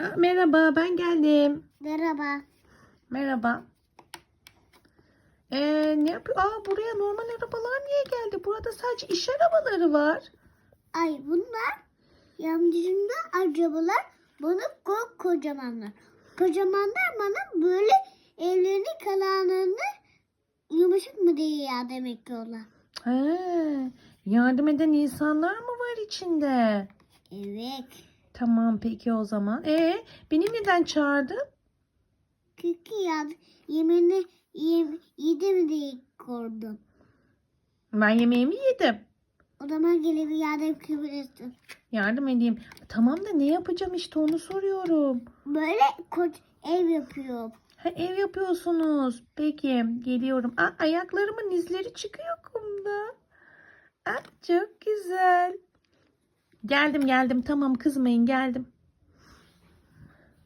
Aa, merhaba ben geldim. Merhaba. Merhaba. Ee, ne yapıyor? Aa, buraya normal arabalar niye geldi? Burada sadece iş arabaları var. Ay bunlar yancında arabalar bana ko kocamanlar. Kocamanlar bana böyle ellerini kanallarını yumuşak mı diye yardım ediyorlar. He, yardım eden insanlar mı var içinde? Evet. Tamam peki o zaman. Ee, beni neden çağırdın? Çünkü ya yemeğini yem, yedi mi diye korktum. Ben yemeğimi yedim. O zaman gelip yardım edebilirsin. Yardım edeyim. Tamam da ne yapacağım işte onu soruyorum. Böyle koç ev yapıyor. Ha, ev yapıyorsunuz. Peki geliyorum. Aa, ayaklarımın izleri çıkıyor kumda. Aa, çok güzel. Geldim geldim tamam kızmayın geldim.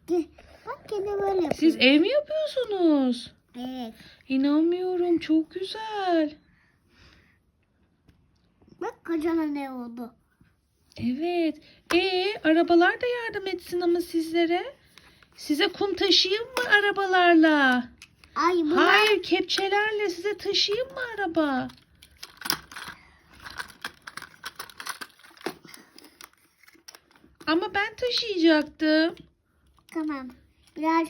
Ge- Bak gene böyle yapıyor. Siz ev mi yapıyorsunuz? Evet. İnanmıyorum çok güzel. Bak kocaman ev oldu. Evet. Ee, arabalar da yardım etsin ama sizlere. Size kum taşıyayım mı arabalarla? Ay bunlar Hayır kepçelerle size taşıyayım mı araba? Ama ben taşıyacaktım. Tamam. Biraz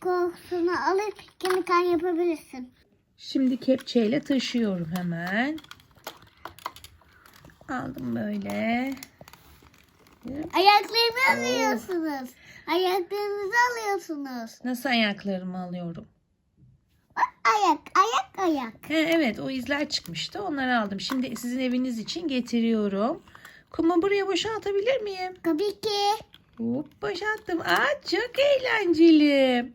kokusunu alıp kemikan yapabilirsin. Şimdi kepçeyle taşıyorum hemen. Aldım böyle. Ayaklarını alıyorsunuz. Ayaklarınızı alıyorsunuz. Nasıl ayaklarımı alıyorum? Ayak, ayak, ayak. He, evet o izler çıkmıştı. Onları aldım. Şimdi sizin eviniz için getiriyorum. Kumu buraya boşaltabilir miyim? Tabii ki. Hop boşalttım. Aa çok eğlenceli.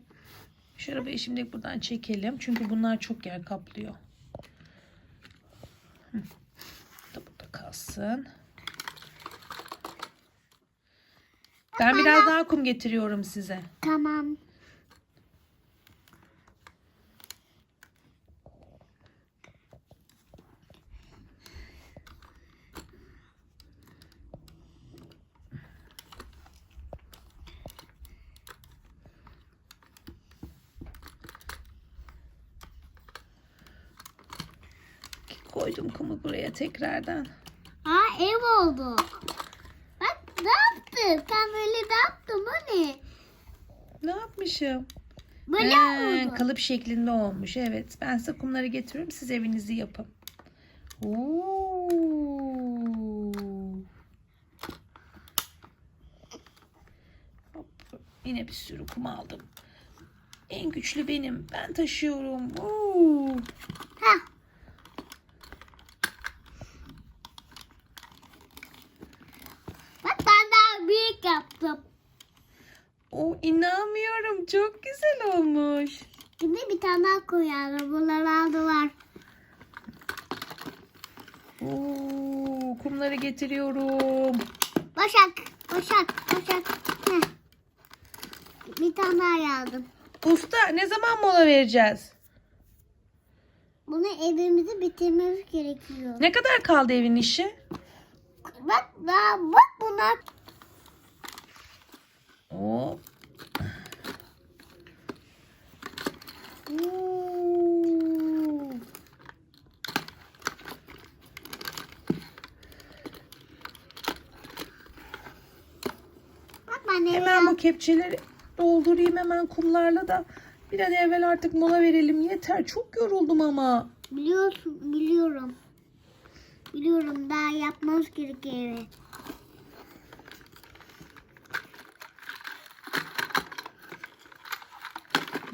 Şu arabayı şimdi buradan çekelim. Çünkü bunlar çok yer kaplıyor. Bu da burada kalsın. Ben biraz daha kum getiriyorum size. Tamam. Koydum kumu buraya tekrardan. Aa ev oldu. Bak ne yaptın? Sen böyle ne yaptın? Bu ne? Ne yapmışım? Böyle He, oldu. kalıp şeklinde olmuş. Evet. Ben size kumları getiriyorum. Siz evinizi yapın. Oo. Hop. Yine bir sürü kum aldım. En güçlü benim. Ben taşıyorum. Oo. Hah. Bak ben daha büyük yaptım. O inanmıyorum. Çok güzel olmuş. Şimdi bir tane daha koyalım. Bunları aldılar. Oo, kumları getiriyorum. Başak, Başak, Başak. Heh. Bir tane daha aldım. Usta ne zaman mola vereceğiz? Bunu evimizi bitirmemiz gerekiyor. Ne kadar kaldı evin işi? Bak daha bak bunlar. Hop. Oo. Evi Hemen bu kepçeleri doldurayım hemen kumlarla da bir an evvel artık mola verelim yeter. Çok yoruldum ama. Biliyorsun, biliyorum. Biliyorum daha yapmamız gerekiyor evi.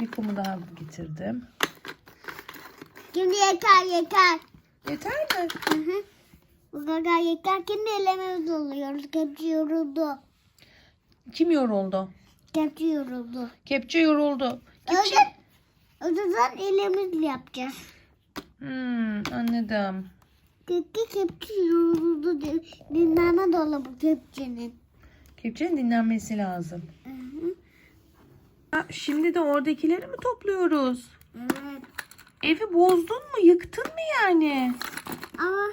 Bir kumu daha getirdim. Şimdi yeter yeter. Yeter mi? Hı hı. Bu kadar yeter. Şimdi elimizi doluyoruz. Kepçe yoruldu. Kim yoruldu? Kepçe yoruldu. Kepçe yoruldu. Kepçe... O zaman elimizle yapacağız. Hmm, anladım. Kepçe kepçe yoruldu. di- Dinlenme dolabı kepçenin. Kepçenin dinlenmesi lazım. Hı hı. Ha, şimdi de oradakileri mi topluyoruz? Evet. Evi bozdun mu? Yıktın mı yani? Ama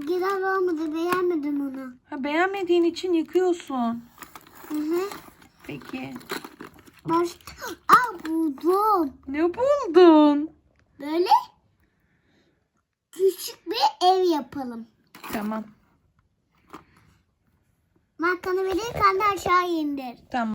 güzel olmadı. Beğenmedim onu. Ha, beğenmediğin için yıkıyorsun. Hı hı. Peki. Baş... Aa buldum. Ne buldun? Böyle küçük bir ev yapalım. Tamam. Markanı verirken de aşağı indir. Tamam.